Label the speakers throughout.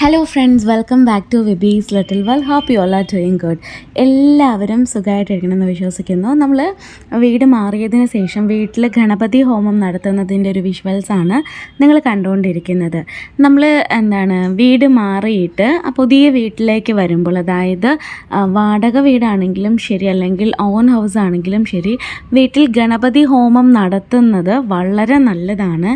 Speaker 1: Hello friends welcome back to വെബീസ് little well happy you are doing good എല്ലാവരും സുഖമായിട്ടിരിക്കണമെന്ന് വിശ്വസിക്കുന്നു. നമ്മൾ വീട് മാറിയതിന് ശേഷം വീട്ടിൽ ഗണപതി ഹോമം നടത്തുന്നതിന്റെ ഒരു വിഷ്വൽസ് ആണ് നിങ്ങൾ കണ്ടുകൊണ്ടിരിക്കുന്നത്. നമ്മൾ എന്താണ് വീട് മാറിയിട്ട് പുതിയ വീട്ടിലേക്ക് വരുമ്പോൾ അതായത് വാടക വീടാണെങ്കിലും ശരി അല്ലെങ്കിൽ ഓൺ ഹൗസ് ആണെങ്കിലും ശരി വീട്ടിൽ ഗണപതി ഹോമം നടത്തുന്നത് വളരെ നല്ലതാണ്.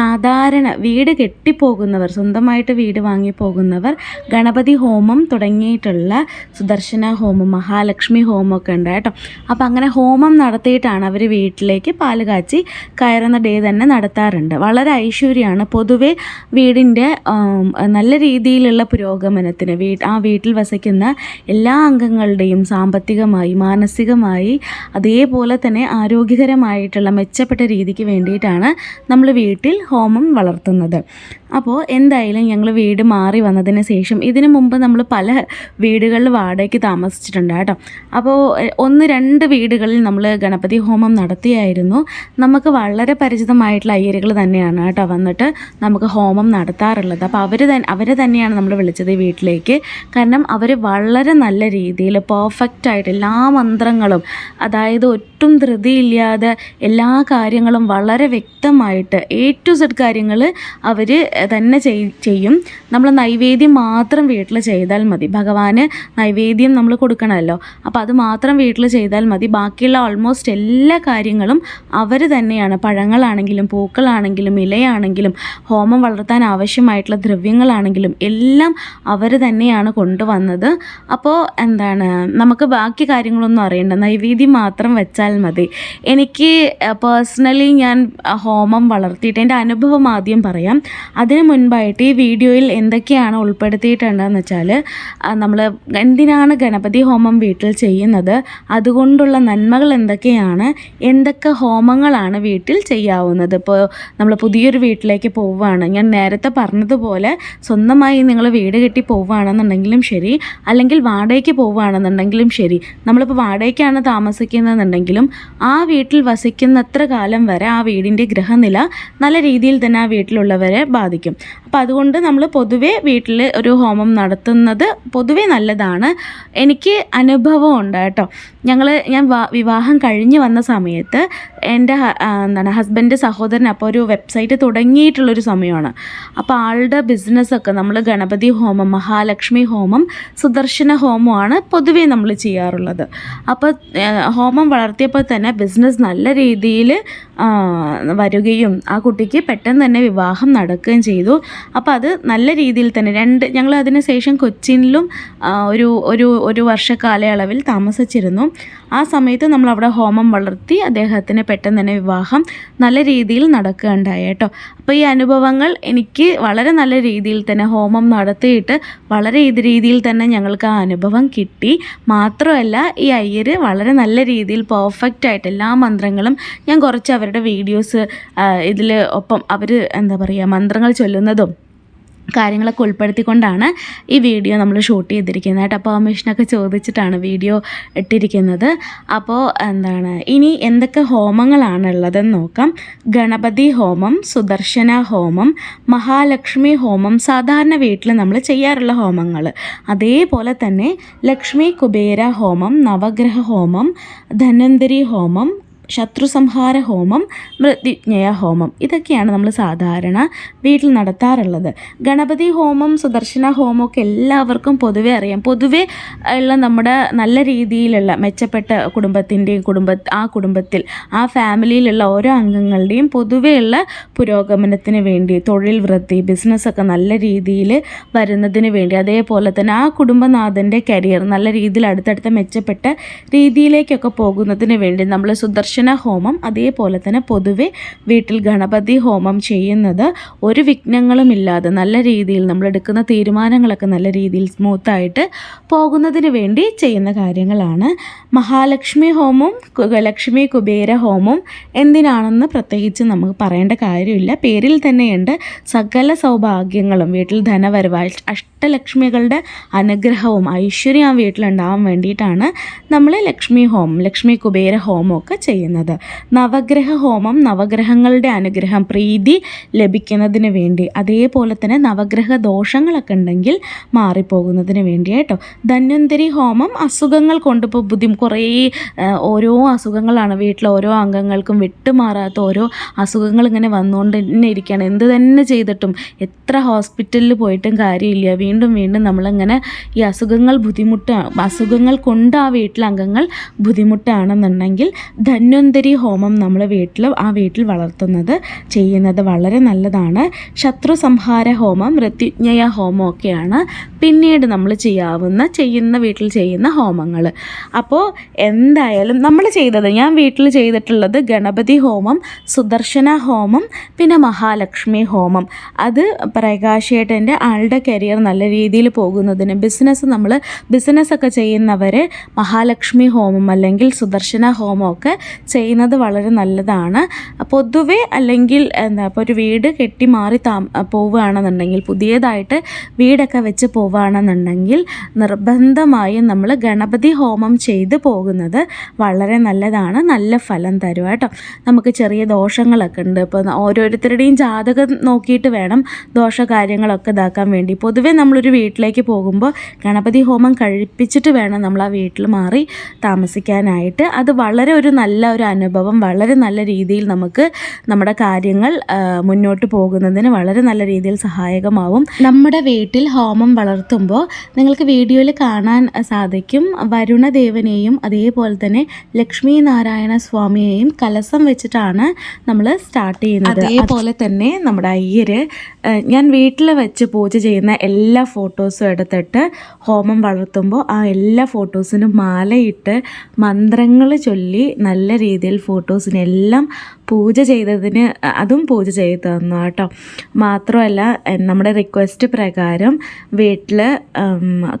Speaker 1: സാധാരണ വീട് കെട്ടിപ്പോകുന്നവർ സ്വന്തമായിട്ട് വീട് വാങ്ങി പോകുന്നവർ ഗണപതി ഹോമം തുടങ്ങിയിട്ടുള്ള സുദർശന ഹോമം മഹാലക്ഷ്മി ഹോമമൊക്കെ ഉണ്ട് കേട്ടോ. അപ്പോൾ അങ്ങനെ ഹോമം നടത്തിയിട്ടാണ് അവർ വീട്ടിലേക്ക് പാൽ കാച്ചി കയറുന്ന ഡേ തന്നെ നടത്താറുണ്ട്. വളരെ ഐശ്വര്യമാണ്. പൊതുവെ വീടിന്റെ നല്ല രീതിയിലുള്ള പുരോഗമനത്തിന് വീ ആ വീട്ടിൽ വസിക്കുന്ന എല്ലാ അംഗങ്ങളുടെയും സാമ്പത്തികമായി മാനസികമായി അതേപോലെ തന്നെ ആരോഗ്യകരമായിട്ടുള്ള മെച്ചപ്പെട്ട രീതിക്ക് വേണ്ടിയിട്ടാണ് നമ്മൾ വീട്ടിൽ ഹോമം വളർത്തുന്നത്. അപ്പോൾ എന്തായാലും ഞങ്ങൾ വീട് മാറി വന്നതിന് ശേഷം ഇതിനു മുമ്പ് നമ്മൾ പല വീടുകളിൽ വാടകയ്ക്ക് താമസിച്ചിട്ടുണ്ട് കേട്ടോ. അപ്പോൾ ഒന്ന് രണ്ട് വീടുകളിൽ നമ്മൾ ഗണപതി ഹോമം നടത്തിയായിരുന്നു. നമുക്ക് വളരെ പരിചിതമായിട്ടുള്ള അയ്യരുകൾ തന്നെയാണ് കേട്ടോ വന്നിട്ട് നമുക്ക് ഹോമം നടത്താറുള്ളത്. അപ്പോൾ അവർ തന്നെ അവരെ തന്നെയാണ് നമ്മൾ വിളിച്ചത് വീട്ടിലേക്ക്. കാരണം അവർ വളരെ നല്ല രീതിയിൽ പെർഫെക്റ്റ് ആയിട്ട് എല്ലാ മന്ത്രങ്ങളും അതായത് ഒട്ടും ധൃതിയില്ലാതെ എല്ലാ കാര്യങ്ങളും വളരെ വ്യക്തമായിട്ട് എ ടു സെഡ് കാര്യങ്ങൾ അവർ തന്നെ ചെയ്- ചെയ്യും. നമ്മൾ നൈവേദ്യം മാത്രം വീട്ടിൽ ചെയ്താൽ മതി. ഭഗവാന് നൈവേദ്യം നമ്മൾ കൊടുക്കണമല്ലോ. അപ്പോൾ അത് മാത്രം വീട്ടിൽ ചെയ്താൽ മതി. ബാക്കിയുള്ള ഓൾമോസ്റ്റ് എല്ലാ കാര്യങ്ങളും അവർ തന്നെയാണ്. പഴങ്ങളാണെങ്കിലും പൂക്കളാണെങ്കിലും ഇലയാണെങ്കിലും ഹോമം വളർത്താൻ ആവശ്യമായിട്ടുള്ള ദ്രവ്യങ്ങളാണെങ്കിലും എല്ലാം അവർ തന്നെയാണ് കൊണ്ടുവന്നത്. അപ്പോൾ എന്താണ് നമുക്ക് ബാക്കി കാര്യങ്ങളൊന്നും അറിയേണ്ട. നൈവേദ്യം മാത്രം വെച്ചാൽ മതി. എനിക്ക് പേഴ്സണലി ഞാൻ ഹോമം വളർത്തിയിട്ട് എന്റെ അനുഭവം ആദ്യം പറയാം. അതിന് മുൻപായിട്ട് ഈ വീഡിയോയിൽ എന്തൊക്കെയാണ് ഉൾപ്പെടുത്തിയിട്ടുണ്ടെന്ന് വെച്ചാൽ നമ്മൾ എന്തിനാണ് ഗണപതി ഹോമം വീട്ടിൽ ചെയ്യുന്നത് അതുകൊണ്ടുള്ള നന്മകൾ എന്തൊക്കെയാണ് എന്തൊക്കെ ഹോമങ്ങളാണ് വീട്ടിൽ ചെയ്യാവുന്നത്. ഇപ്പോൾ നമ്മൾ പുതിയൊരു വീട്ടിലേക്ക് പോവുകയാണ്. ഞാൻ നേരത്തെ പറഞ്ഞതുപോലെ സ്വന്തമായി നിങ്ങൾ വീട് കെട്ടി പോവുകയാണെന്നുണ്ടെങ്കിലും ശരി അല്ലെങ്കിൽ വാടകയ്ക്ക് പോവുകയാണെന്നുണ്ടെങ്കിലും ശരി നമ്മളിപ്പോൾ വാടകയ്ക്കാണ് താമസിക്കുന്നതെന്നുണ്ടെങ്കിലും ആ വീട്ടിൽ വസിക്കുന്നത്ര കാലം വരെ ആ വീടിന്റെ ഗ്രഹനില നല്ല രീതിയിൽ തന്നെ ആ വീട്ടിലുള്ളവരെ ബാധിക്കും. സാധിക്കും അപ്പോൾ അതുകൊണ്ട് നമ്മൾ പൊതുവേ വീട്ടിൽ ഒരു ഹോമം നടത്തുന്നത് പൊതുവേ നല്ലതാണ്. എനിക്ക് അനുഭവം ഉണ്ട് കേട്ടോ. ഞങ്ങൾ ഞാൻ വിവാഹം കഴിഞ്ഞ് വന്ന സമയത്ത് എന്റെ എന്താണ് ഹസ്ബൻഡ് സഹോദരൻ അപ്പോൾ ഒരു വെബ്സൈറ്റ് തുടങ്ങിയിട്ടുള്ളൊരു സമയമാണ്. അപ്പോൾ ആളുടെ ബിസിനസ്സൊക്കെ നമ്മൾ ഗണപതി ഹോമം മഹാലക്ഷ്മി ഹോമം സുദർശന ഹോമമാണ് പൊതുവേ നമ്മൾ ചെയ്യാറുള്ളത്. അപ്പോൾ ഹോമം വളർത്തിയപ്പോൾ തന്നെ ബിസിനസ് നല്ല രീതിയിൽ വരികയും ആ കുട്ടിക്ക് പെട്ടെന്ന് തന്നെ വിവാഹം നടക്കുകയും ചെയ്തു. അപ്പോൾ അത് നല്ല രീതിയിൽ തന്നെ. രണ്ട് ഞങ്ങൾ അതിന് ശേഷം കൊച്ചിനിലും ഒരു ഒരു ഒരു വർഷ കാലയളവിൽ താമസിച്ചിരുന്നു. ആ സമയത്ത് നമ്മൾ അവിടെ ഹോമം വളർത്തി അദ്ദേഹത്തിന് പെട്ടെന്ന് തന്നെ വിവാഹം നല്ല രീതിയിൽ നടക്കുകയുണ്ടായി കേട്ടോ. അപ്പോൾ ഈ അനുഭവങ്ങൾ എനിക്ക് വളരെ നല്ല രീതിയിൽ തന്നെ ഹോമം നടത്തിയിട്ട് വളരെ ഇത് രീതിയിൽ തന്നെ ഞങ്ങൾക്ക് ആ അനുഭവം കിട്ടി. മാത്രമല്ല ഈ അയ്യർ വളരെ നല്ല രീതിയിൽ പെർഫെക്റ്റ് ആയിട്ട് എല്ലാ മന്ത്രങ്ങളും ഞാൻ കുറച്ച് അവരുടെ വീഡിയോസ് ഇതിൽ ഒപ്പം അവർ എന്താ പറയുക മന്ത്രങ്ങൾ ചൊല്ലുന്നതും കാര്യങ്ങളൊക്കെ ഉൾപ്പെടുത്തിക്കൊണ്ടാണ് ഈ വീഡിയോ നമ്മൾ ഷൂട്ട് ചെയ്തിരിക്കുന്നത് കേട്ടോ. പെർമിഷനൊക്കെ ചോദിച്ചിട്ടാണ് വീഡിയോ ഇട്ടിരിക്കുന്നത്. അപ്പോൾ എന്താണ് ഇനി എന്തൊക്കെ ഹോമങ്ങളാണ് ഉള്ളതെന്ന് നോക്കാം. ഗണപതി ഹോമം സുദർശന ഹോമം മഹാലക്ഷ്മി ഹോമം സാധാരണ വീട്ടിൽ നമ്മൾ ചെയ്യാറുള്ള ഹോമങ്ങൾ. അതേപോലെ തന്നെ ലക്ഷ്മി കുബേര ഹോമം നവഗ്രഹ ഹോമം ധന്വന്തരി ഹോമം ശത്രുസംഹാര ഹോമം മൃത്യുജ്ഞയ ഹോമം ഇതൊക്കെയാണ് നമ്മൾ സാധാരണ വീട്ടിൽ നടത്താറുള്ളത്. ഗണപതി ഹോമം സുദർശന ഹോമമൊക്കെ എല്ലാവർക്കും പൊതുവെ അറിയാം. പൊതുവെ ഉള്ള നമ്മുടെ നല്ല രീതിയിലുള്ള മെച്ചപ്പെട്ട കുടുംബത്തിന്റെയും കുടുംബ ആ കുടുംബത്തിൽ ആ ഫാമിലിയിലുള്ള ഓരോ അംഗങ്ങളുടെയും പൊതുവെയുള്ള പുരോഗമനത്തിന് വേണ്ടി തൊഴിൽ വൃത്തി ബിസിനസ്സൊക്കെ നല്ല രീതിയിൽ വരുന്നതിന് വേണ്ടി അതേപോലെ തന്നെ ആ കുടുംബനാഥന്റെ കരിയർ നല്ല രീതിയിൽ അടുത്തടുത്ത മെച്ചപ്പെട്ട രീതിയിലേക്കൊക്കെ പോകുന്നതിന് വേണ്ടി നമ്മൾ സുദർശന ഹോമം അതേപോലെ തന്നെ പൊതുവെ വീട്ടിൽ ഗണപതി ഹോമം ചെയ്യുന്നത് ഒരു വിഘ്നങ്ങളും ഇല്ലാതെ നല്ല രീതിയിൽ നമ്മൾ എടുക്കുന്ന തീരുമാനങ്ങളൊക്കെ നല്ല രീതിയിൽ സ്മൂത്തായിട്ട് പോകുന്നതിന് വേണ്ടി ചെയ്യുന്ന കാര്യങ്ങളാണ്. മഹാലക്ഷ്മി ഹോമം ലക്ഷ്മി കുബേര ഹോമം എന്തിനാണെന്ന് പ്രത്യേകിച്ച് നമുക്ക് പറയേണ്ട കാര്യമില്ല. പേരിൽ തന്നെയുണ്ട് സകല സൗഭാഗ്യങ്ങളും. വീട്ടിൽ ധനവരവായി അഷ്ടലക്ഷ്മികളുടെ അനുഗ്രഹവും ഐശ്വര്യം ആ വീട്ടിലുണ്ടാവാൻ വേണ്ടിയിട്ടാണ് നമ്മൾ ലക്ഷ്മി ഹോം ലക്ഷ്മി കുബേര ഹോമൊക്കെ ഒക്കെ ചെയ്യുന്നത്. ചെയ്യുന്നത്. നവഗ്രഹ ഹോമം നവഗ്രഹങ്ങളുടെ അനുഗ്രഹം പ്രീതി ലഭിക്കുന്നതിന് വേണ്ടി. അതേപോലെ തന്നെ നവഗ്രഹ ദോഷങ്ങളൊക്കെ ഉണ്ടെങ്കിൽ മാറിപ്പോകുന്നതിന് വേണ്ടി കേട്ടോ. ധന്വന്തരി ഹോമം അസുഖങ്ങൾ കൊണ്ടിപ്പോൾ ബുദ്ധിം കുറേ ഓരോ അസുഖങ്ങളാണ് വീട്ടിലെ ഓരോ അംഗങ്ങൾക്കും വിട്ടുമാറാത്ത ഓരോ അസുഖങ്ങൾ ഇങ്ങനെ വന്നുകൊണ്ട് തന്നെ ഇരിക്കുകയാണ്. എന്ത് തന്നെ ചെയ്തിട്ടും എത്ര ഹോസ്പിറ്റലിൽ പോയിട്ടും കാര്യമില്ല. വീണ്ടും വീണ്ടും നമ്മളിങ്ങനെ ഈ അസുഖങ്ങൾ ബുദ്ധിമുട്ട് അസുഖങ്ങൾ കൊണ്ട് ആ വീട്ടിലെ അംഗങ്ങൾ ബുദ്ധിമുട്ടാണെന്നുണ്ടെങ്കിൽ ധന്വന്തരി ഹോമം നമ്മൾ വീട്ടിൽ ആ വീട്ടിൽ വളർത്തുന്നത് ചെയ്യുന്നത് വളരെ നല്ലതാണ്. ശത്രു സംഹാര ഹോമം മൃത്യുജ്ഞയ ഹോമം ഒക്കെയാണ് പിന്നീട് നമ്മൾ ചെയ്യാവുന്ന ചെയ്യുന്ന വീട്ടിൽ ചെയ്യുന്ന ഹോമങ്ങൾ അപ്പോൾ എന്തായാലും നമ്മൾ ചെയ്തത് ഞാൻ വീട്ടിൽ ചെയ്തിട്ടുള്ളത് ഗണപതി ഹോമം സുദർശന ഹോമം പിന്നെ മഹാലക്ഷ്മി ഹോമം. അത് പ്രകാശേട്ടന്റെ ആളുടെ കരിയർ നല്ല രീതിയിൽ പോകുന്നതിന് ബിസിനസ് നമ്മൾ ബിസിനസ്സൊക്കെ ചെയ്യുന്നവരെ മഹാലക്ഷ്മി ഹോമം അല്ലെങ്കിൽ സുദർശന ഹോമം ഒക്കെ ചെയ്യുന്നത് വളരെ നല്ലതാണ്. പൊതുവെ അല്ലെങ്കിൽ എന്താ ഇപ്പോൾ ഒരു വീട് കെട്ടി മാറി താ പോവുകയാണെന്നുണ്ടെങ്കിൽ പുതിയതായിട്ട് വീടൊക്കെ വെച്ച് പോവുകയാണെന്നുണ്ടെങ്കിൽ നിർബന്ധമായും നമ്മൾ ഗണപതി ഹോമം ചെയ്ത് പോകുന്നത് വളരെ നല്ലതാണ്. നല്ല ഫലം തരും കേട്ടോ. നമുക്ക് ചെറിയ ദോഷങ്ങളൊക്കെ ഉണ്ട്. ഇപ്പോൾ ഓരോരുത്തരുടെയും ജാതകം നോക്കിയിട്ട് വേണം ദോഷ കാര്യങ്ങളൊക്കെ ഇതാക്കാൻ വേണ്ടി. പൊതുവെ നമ്മളൊരു വീട്ടിലേക്ക് പോകുമ്പോൾ ഗണപതി ഹോമം കഴിപ്പിച്ചിട്ട് വേണം നമ്മൾ ആ വീട്ടിൽ മാറി താമസിക്കാനായിട്ട്. അത് വളരെ ഒരു നല്ല ഒരു അനുഭവം വളരെ നല്ല രീതിയിൽ നമുക്ക് നമ്മുടെ കാര്യങ്ങൾ മുന്നോട്ട് പോകുന്നതിന് വളരെ നല്ല രീതിയിൽ സഹായകമാവും. നമ്മുടെ വീട്ടിൽ ഹോമം വളർത്തുമ്പോൾ നിങ്ങൾക്ക് വീഡിയോയിൽ കാണാൻ സാധിക്കും. വരുണദേവനെയും അതേപോലെ തന്നെ ലക്ഷ്മി നാരായണ സ്വാമിയെയും കലസം വെച്ചിട്ടാണ് നമ്മൾ സ്റ്റാർട്ട് ചെയ്യുന്നത്. അതേപോലെ തന്നെ നമ്മുടെ അയ്യര് ഞാൻ വീട്ടിൽ വെച്ച് പൂജ ചെയ്യുന്ന എല്ലാ ഫോട്ടോസും എടുത്തിട്ട് ഹോമം വളർത്തുമ്പോൾ ആ എല്ലാ ഫോട്ടോസിനും മാലയിട്ട് മന്ത്രങ്ങൾ ചൊല്ലി നല്ല രീതിയിൽ ഫോട്ടോസിനെല്ലാം പൂജ ചെയ്തതിന് അതും പൂജ ചെയ്ത് തന്നു കേട്ടോ. മാത്രമല്ല നമ്മുടെ റിക്വസ്റ്റ് പ്രകാരം വീട്ടിൽ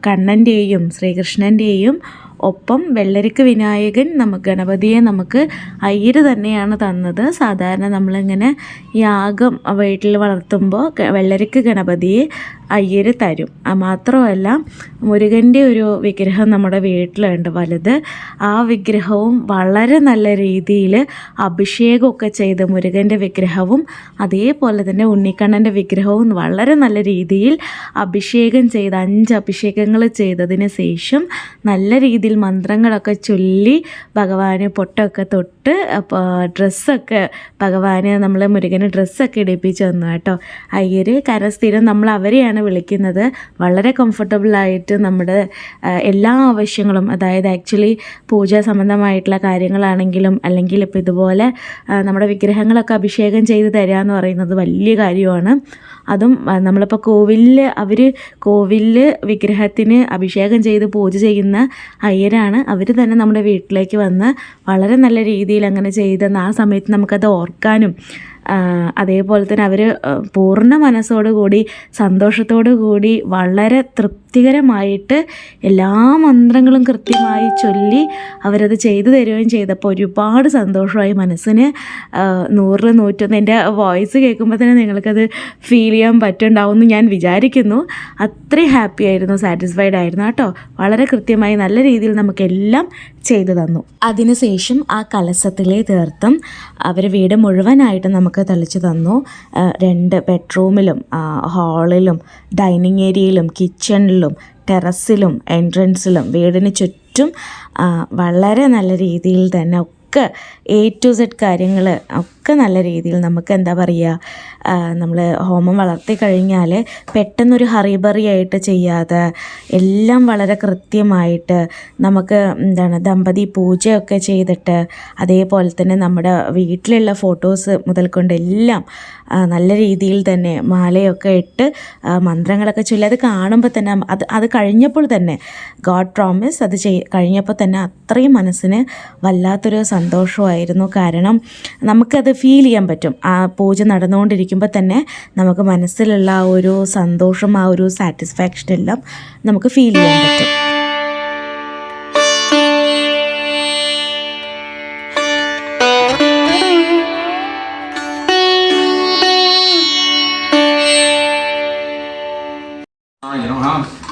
Speaker 1: കണ്ണന്റെയും ശ്രീകൃഷ്ണന്റെയും ഒപ്പം വെള്ളരിക്ക് വിനായകൻ നമുക്ക് ഗണപതിയെ നമുക്ക് അയ്യര് തന്നെയാണ് തന്നത്. സാധാരണ നമ്മളിങ്ങനെ യാഗം വീട്ടിൽ വളർത്തുമ്പോൾ വെള്ളരിക്ക് ഗണപതിയെ അയ്യര് തരും. മാത്രമല്ല മുരുകന്റെ ഒരു വിഗ്രഹം നമ്മുടെ വീട്ടിലുണ്ട് വലുത്. ആ വിഗ്രഹവും വളരെ നല്ല രീതിയിൽ അഭിഷേകമൊക്കെ ചെയ്ത് മുരുകന്റെ വിഗ്രഹവും അതേപോലെ തന്നെ ഉണ്ണിക്കണ്ണന്റെ വിഗ്രഹവും വളരെ നല്ല രീതിയിൽ അഭിഷേകം ചെയ്ത് അഞ്ച് അഭിഷേകങ്ങൾ ചെയ്തതിന് ശേഷം നല്ല രീതിയിൽ മന്ത്രങ്ങളൊക്കെ ചൊല്ലി ഭഗവാന് പൊട്ടൊക്കെ തൊട്ട് അപ്പോൾ ഡ്രസ്സൊക്കെ ഭഗവാന് നമ്മൾ മുരുകന് ഡ്രസ്സൊക്കെ ഇടിപ്പിച്ച് തന്നു കേട്ടോ. അയ്യര് കാരണം സ്ഥിരം നമ്മൾ അവരെയാണ് വിളിക്കുന്നത്. വളരെ കംഫർട്ടബിളായിട്ട് നമ്മുടെ എല്ലാ ആവശ്യങ്ങളും അതായത് ആക്ച്വലി പൂജാ സംബന്ധമായിട്ടുള്ള കാര്യങ്ങളാണെങ്കിലും അല്ലെങ്കിൽ ഇപ്പോൾ ഇതുപോലെ നമ്മുടെ വിഗ്രഹങ്ങളൊക്കെ അഭിഷേകം ചെയ്ത് തരിക എന്ന് പറയുന്നത് വലിയ കാര്യമാണ്. അതും നമ്മളിപ്പോൾ കോവിലിൽ അവർ കോവിലിൽ വിഗ്രഹത്തിന് അഭിഷേകം ചെയ്ത് പൂജ ചെയ്യുന്ന അയ്യരാണ്. അവർ തന്നെ നമ്മുടെ വീട്ടിലേക്ക് വന്ന് വളരെ നല്ല രീതിയിൽ അങ്ങനെ ചെയ്തെന്ന് ആ സമയത്ത് നമുക്കത് ഓർക്കാനും അതേപോലെ തന്നെ അവർ പൂർണ മനസ്സോടുകൂടി സന്തോഷത്തോടു കൂടി വളരെ തൃപ്തികരമായിട്ട് എല്ലാ മന്ത്രങ്ങളും കൃത്യമായി ചൊല്ലി അവരത് ചെയ്തു തരുകയും ചെയ്തപ്പോൾ ഒരുപാട് സന്തോഷമായി മനസ്സിന്. നൂറിൽ നൂറ്റൊന്ന് എന്റെ വോയിസ് കേൾക്കുമ്പോൾ തന്നെ നിങ്ങൾക്കത് ഫീൽ ചെയ്യാൻ പറ്റുണ്ടാവും എന്ന് ഞാൻ വിചാരിക്കുന്നു. അത്രയും ഹാപ്പി ആയിരുന്നു സാറ്റിസ്ഫൈഡ് ആയിരുന്നു. കേട്ടോ വളരെ കൃത്യമായി നല്ല രീതിയിൽ നമുക്കെല്ലാം ചെയ്തു തന്നു. അതിനുശേഷം ആ കലസത്തിലെ തീർത്ഥം അവർ വീട് മുഴുവനായിട്ട് നമുക്ക് തെളിച്ചു തന്നു. രണ്ട് ബെഡ്റൂമിലും ഹാളിലും ഡൈനിങ് ഏരിയയിലും കിച്ചണിലും ടെറസിലും എൻട്രൻസിലും വീടിന് ചുറ്റും വളരെ നല്ല രീതിയിൽ തന്നെ ഒക്കെ എ ടു സെഡ് കാര്യങ്ങൾ ഒക്കെ നല്ല രീതിയിൽ നമുക്ക് എന്താ പറയുക നമ്മൾ ഹോമം വളർത്തി കഴിഞ്ഞാൽ പെട്ടെന്നൊരു ഹറിബറി ആയിട്ട് ചെയ്യാതെ എല്ലാം വളരെ കൃത്യമായിട്ട് നമുക്ക് എന്താണ് ദമ്പതി പൂജയൊക്കെ ചെയ്തിട്ട് അതേപോലെ തന്നെ നമ്മുടെ വീട്ടിലുള്ള ഫോട്ടോസ് മുതൽ കൊണ്ടെല്ലാം നല്ല രീതിയിൽ തന്നെ മാലയൊക്കെ ഇട്ട് മന്ത്രങ്ങളൊക്കെ ചൊല്ലി അത് കാണുമ്പോൾ തന്നെ അത് അത് കഴിഞ്ഞപ്പോൾ തന്നെ ഗോഡ് പ്രോമിസ് അത് ചെയ് കഴിഞ്ഞപ്പോൾ തന്നെ അത്രയും മനസ്സിന് വല്ലാത്തൊരു സന്തോഷമായിരുന്നു. കാരണം നമുക്കത് ഫീൽ ചെയ്യാൻ പറ്റും. ആ പൂജ നടന്നുകൊണ്ടിരിക്കുമ്പോൾ തന്നെ നമുക്ക് മനസ്സിലുള്ള ആ ഒരു സന്തോഷം ആ ഒരു സാറ്റിസ്ഫാക്ഷൻ എല്ലാം നമുക്ക് ഫീൽ ചെയ്യാൻ പറ്റും.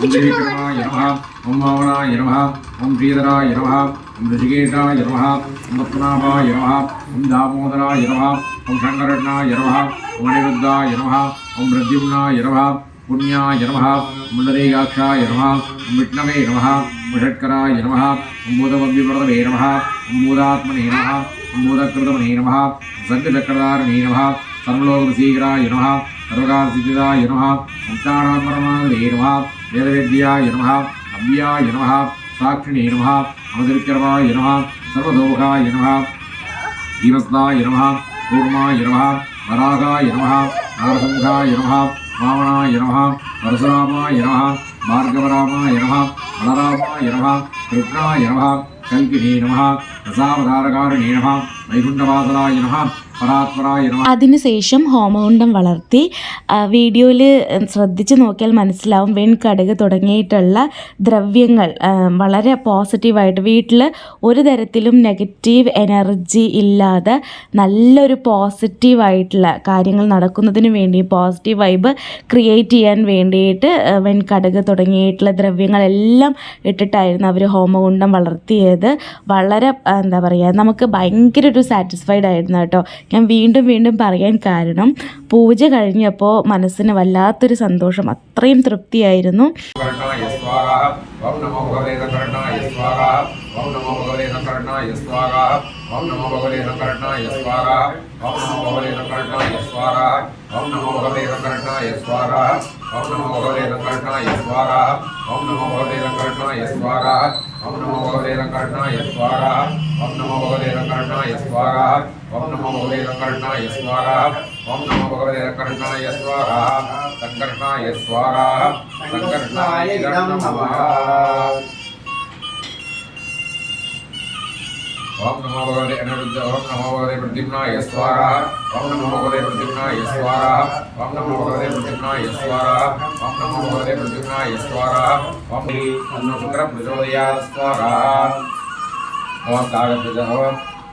Speaker 2: నమః ఓం నమః ఓం భావనాయ నమః ఓం శ్రీధరాయ నమః ఓం ఋషికేశాయ నమ ఓం పద్మనాభాయ నమ ఓం దామోదరాయ నమ ఓం శంకరణాయ నమ ఓం అనిరుద్ధాయ నమ ఓం ప్రద్యుమ్నాయ నమ పుణ్యాయ నమ ముండరీకాక్షాయ నమ ఓం విష్ణవే నమ ఓం షట్కరాయ నమ ఓం భూతమవ్యవ్రతమే నమ ఓం భూతాత్మనే నమ ఓం భూతకృతమనే నమ సంఘచక్రధారణే నమ సర్వలోకశీకరాయ నమ సర్వకాలసిద్ధిదాయ నమ సంతానాపరమాదే నమ వేదవేద్యాయ నమ అవ్యాయ నమ సాక్షిణి నమ అమదవిక్రమాయ నమ సర్వదోముఖాయ నమ జీవస్థాయ నమ కూర్మాయ నమ వరాగాయ నమ నారసింహాయ నమ వామనాయ నమ పరశురామాయ నమ భార్గవరామాయ నమ బలరామాయ నమ కృష్ణాయ నమ కల్కినే నమ రసావతారకారిణే నమ వైకుంఠవాసలాయ నమ
Speaker 1: അതിനുശേഷം ഹോമകുണ്ടം വളർത്തി വീഡിയോയിൽ ശ്രദ്ധിച്ചു നോക്കിയാൽ മനസ്സിലാവും. വെൺകടുക് തുടങ്ങിയിട്ടുള്ള ദ്രവ്യങ്ങൾ വളരെ പോസിറ്റീവായിട്ട് വീട്ടിൽ ഒരു തരത്തിലും നെഗറ്റീവ് എനർജി ഇല്ലാതെ നല്ലൊരു പോസിറ്റീവായിട്ടുള്ള കാര്യങ്ങൾ നടക്കുന്നതിന് വേണ്ടി പോസിറ്റീവ് വൈബ് ക്രിയേറ്റ് ചെയ്യാൻ വേണ്ടിയിട്ട് വെൺകടുക് തുടങ്ങിയിട്ടുള്ള ദ്രവ്യങ്ങളെല്ലാം ഇട്ടിട്ടായിരുന്നു അവർ ഹോമകുണ്ടം വളർത്തിയത്. വളരെ എന്താ പറയുക നമുക്ക് ഭയങ്കര ഒരു സാറ്റിസ്ഫൈഡ് ആയിരുന്നു കേട്ടോ. ഞാൻ വീണ്ടും വീണ്ടും പറയാൻ കാരണം പൂജ കഴിഞ്ഞപ്പോൾ മനസ്സിന് വല്ലാത്തൊരു സന്തോഷം. അത്രയും തൃപ്തിയായിരുന്നു.
Speaker 2: ഓം നമോ ഭഗവതേ നമോ ఓం నమో భగవతే వెంకటనాయ స్వాహ. ఓం నమో భగవతే వెంకటనాయ స్వాహ. ఓం నమో భగవతే వెంకటనాయ స్వాహ. ఓం నమో భగవతే వెంకటనాయ స్వాహ. ఓం నమో భగవతే వెంకటనాయ ఓం నమో భగవతే అనిరుద్ధ ఓం నమో భగవతే ప్రద్యుమ్నాయ స్వాహ. ఓం నమో భగవతే ప్రద్యుమ్నాయ స్వాహ. ఓం నమో భగవతే ప్రద్యుమ్నాయ స్వాహ. ఓం నమో భగవతే ప్రద్యుమ్నాయ స్వాహ. ఓం అన్ను శుక్ర ప్రచోదయాత్ స్వాహ. ఓం కాగప్రజ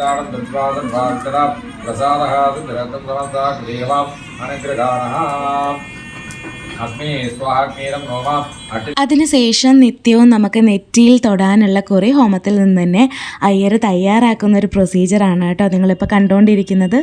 Speaker 2: ക്ഷേത്രാടം ദൃഷ്ടാടം ഭാക്ഷരാം പ്രസാദഹാതി നിരന്തം സമന്താക് ദേവാം അനുഗ്രഹാണഹാം.
Speaker 1: അതിനുശേഷം നിത്യവും നമുക്ക് നെറ്റിയിൽ തൊടാനുള്ള കുറേ ഹോമത്തിൽ നിന്ന് തന്നെ അയ്യർ തയ്യാറാക്കുന്ന ഒരു പ്രൊസീജിയറാണ് കേട്ടോ നിങ്ങളിപ്പോൾ കണ്ടുകൊണ്ടിരിക്കുന്നത്.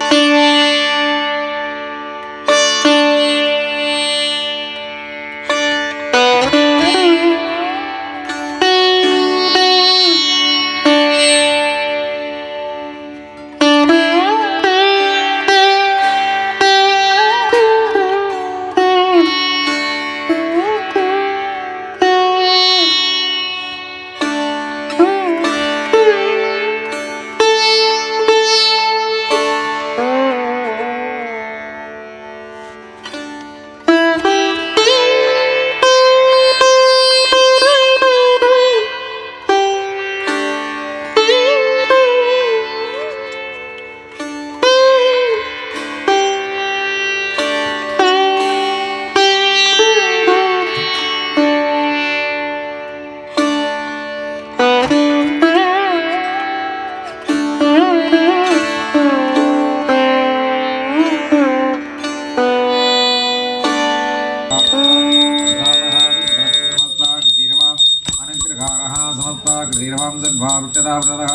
Speaker 2: దృద్ధ్వా వృక్షదాభరణ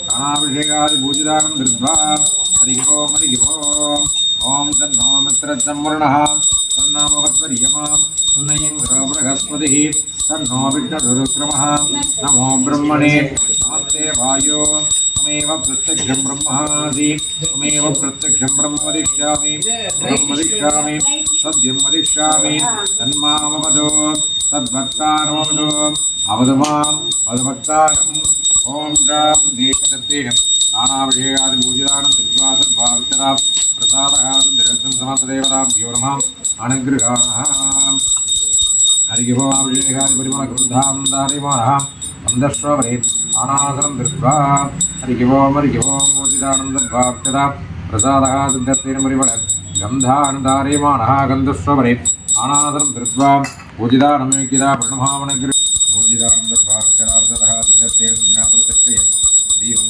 Speaker 2: స్నానాభిషేకాది పూజిదానం దృద్ధ్వా హరి ఓం హరి ఓం ఓం సన్నోమిత్ర సంవరుణ సన్నామవత్వర్యమా సన్నయేంద్ర బృహస్పతి సన్నో విష్ణురుక్రమ నమో బ్రహ్మణే నమస్తే వాయో त्वमेव प्रत्यक्षं ब्रह्मासि त्वमेव प्रत्यक्षं ब्रह्म वदिष्यामि ब्रह्म वदिष्यामि सद्यं वदिष्यामि तन्मामवदो तद्भक्तारोजो अवधमाम् अवधभक्तारम् ॐ शां दीकतृप्तिकम् नानाभिषेकादिपूजितानं दृष्ट्वा सद्भावितरां प्रसादहासं दृष्टं समस्तदेवतां यो नमाम् अनुगृहाणः हरिगिभोभिषेकादिपरिमणक्रुद्धां दारिमानः अन्दश्वमरे अनासनं दृष्ट्वा हरिगिभों हरिगिभों मोदितानं तद्भावितरा प्रसादः सिद्धत्वेन परिमण गन्धानुदारिमाणः गन्धस्वमरे अनासनं दृष्ट्वा పూజితానమైక్యదా ప్రణమామనగ్ర పూజితానంద భాస్కరార్థ విజ్ఞాపన శక్తి దీవం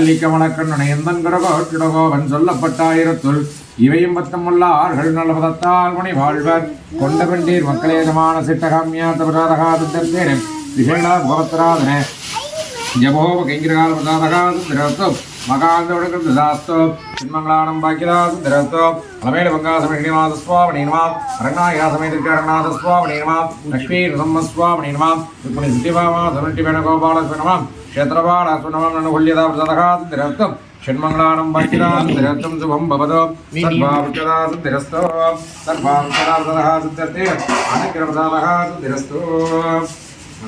Speaker 2: ஆல்லிக்க வணக்கண்ணனை எந்தங்கரகோட்டிடகோவன் சொல்லப்பட்டாயிரத்துள் இவையும் பத்தமுள்ள ஆர்கள் நலபதத்தால் முனை வாழ்வர். கொண்ட பெண்டீர் மக்களேதமான சிட்டகாமியாத்த பிரதாரகாதந்தேனே விசேடா பகவத்ராதனே ஜபோப கைங்கிரகால பிரதாரகாதந்திரத்தோ மகாந்தோடு தாஸ்தோ சின்மங்களானம் பாக்கியதாசந்திரத்தோ அலமேடு பங்காசமணிமாத சுவாமணிமா ரங்கநாயகாசமேதிருக்காரநாத சுவாமணிமா லக்ஷ்மி நசம்ம சுவாமணிமா ருக்மணி சிட்டிமாமா சமட்டி வேணகோபால சுவனமாம் క్షేత్రవాణసునమనుహుల్యతాం షణ్మంగళానం భక్తిరాం శుభం భవతో.
Speaker 1: సర్వాచరాసురస్తో సర్వాచరాసురస్తో అనుగ్రహసాలహాసురస్తో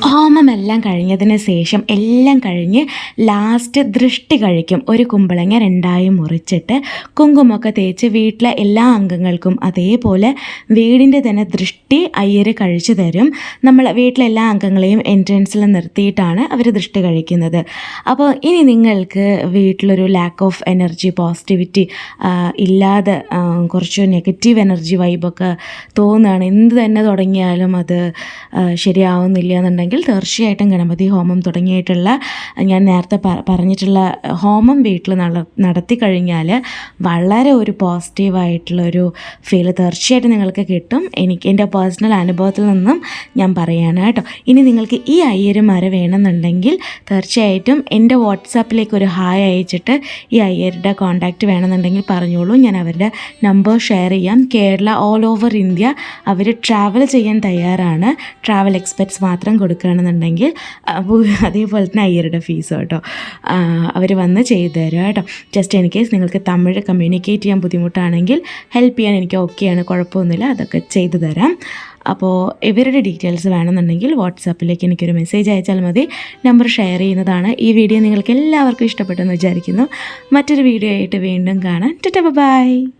Speaker 1: ഹോമമെല്ലാം കഴിഞ്ഞതിന് ശേഷം എല്ലാം കഴിഞ്ഞ് ലാസ്റ്റ് ദൃഷ്ടി കഴിക്കും. ഒരു കുമ്പളങ്ങ രണ്ടായി മുറിച്ചിട്ട് കുങ്കുമൊക്കെ തേച്ച് വീട്ടിലെ എല്ലാ അംഗങ്ങൾക്കും അതേപോലെ വീടിന്റെ തന്നെ ദൃഷ്ടി അയ്യർ കഴിച്ചു തരും. നമ്മൾ വീട്ടിലെ എല്ലാ അംഗങ്ങളെയും എൻട്രൻസിൽ നിർത്തിയിട്ടാണ് അവർ ദൃഷ്ടി കഴിക്കുന്നത്. അപ്പോൾ ഇനി നിങ്ങൾക്ക് വീട്ടിലൊരു ലാക്ക് ഓഫ് എനർജി പോസിറ്റിവിറ്റി ഇല്ലാതെ കുറച്ച് നെഗറ്റീവ് എനർജി വൈബൊക്കെ തോന്നുകയാണ്. എന്ത് തന്നെ തുടങ്ങിയാലും അത് ശരിയാവുന്നില്ല എന്നുണ്ടെങ്കിൽ തീർച്ചയായിട്ടും ഗണപതി ഹോമം തുടങ്ങിയിട്ടുള്ള ഞാൻ നേരത്തെ പറഞ്ഞിട്ടുള്ള ഹോമം വീട്ടിൽ നട നടത്തി കഴിഞ്ഞാൽ വളരെ ഒരു പോസിറ്റീവായിട്ടുള്ളൊരു ഫീൽ തീർച്ചയായിട്ടും നിങ്ങൾക്ക് കിട്ടും. എനിക്ക് എന്റെ പേഴ്സണൽ അനുഭവത്തിൽ നിന്നും ഞാൻ പറയുകയാണ് കേട്ടോ. ഇനി നിങ്ങൾക്ക് ഈ അയ്യരുമാരെ വേണമെന്നുണ്ടെങ്കിൽ തീർച്ചയായിട്ടും എന്റെ വാട്സാപ്പിലേക്ക് ഒരു ഹായ് അയച്ചിട്ട് ഈ അയ്യരുടെ കോൺടാക്റ്റ് വേണമെന്നുണ്ടെങ്കിൽ പറഞ്ഞോളൂ. ഞാൻ അവരുടെ നമ്പർ ഷെയർ ചെയ്യാം. Kerala all over India. അവർ ട്രാവൽ ചെയ്യാൻ തയ്യാറാണ്. ട്രാവൽ എക്സ്പെർട്സ് മാത്രം കൊടുക്കുകയാണെന്നുണ്ടെങ്കിൽ അതേപോലെ തന്നെ അയ്യരുടെ ഫീസ് കേട്ടോ. അവർ വന്ന് ചെയ്തു തരും കേട്ടോ. ജസ്റ്റ് ഇൻ കേസ് നിങ്ങൾക്ക് തമിഴ് കമ്മ്യൂണിക്കേറ്റ് ചെയ്യാൻ ബുദ്ധിമുട്ടാണെങ്കിൽ ഹെൽപ്പ് ചെയ്യാൻ എനിക്ക് ഓക്കെയാണ് കുഴപ്പമൊന്നുമില്ല അതൊക്കെ ചെയ്തു തരാം. അപ്പോൾ ഇവരുടെ ഡീറ്റെയിൽസ് വേണമെന്നുണ്ടെങ്കിൽ വാട്സാപ്പിലേക്ക് എനിക്കൊരു മെസ്സേജ് അയച്ചാൽ മതി. നമ്പർ ഷെയർ ചെയ്യുന്നതാണ്. ഈ വീഡിയോ നിങ്ങൾക്ക് എല്ലാവർക്കും ഇഷ്ടപ്പെട്ടെന്ന് വിചാരിക്കുന്നു. മറ്റൊരു വീഡിയോ ആയിട്ട് വീണ്ടും കാണാം. ടാറ്റ ബൈ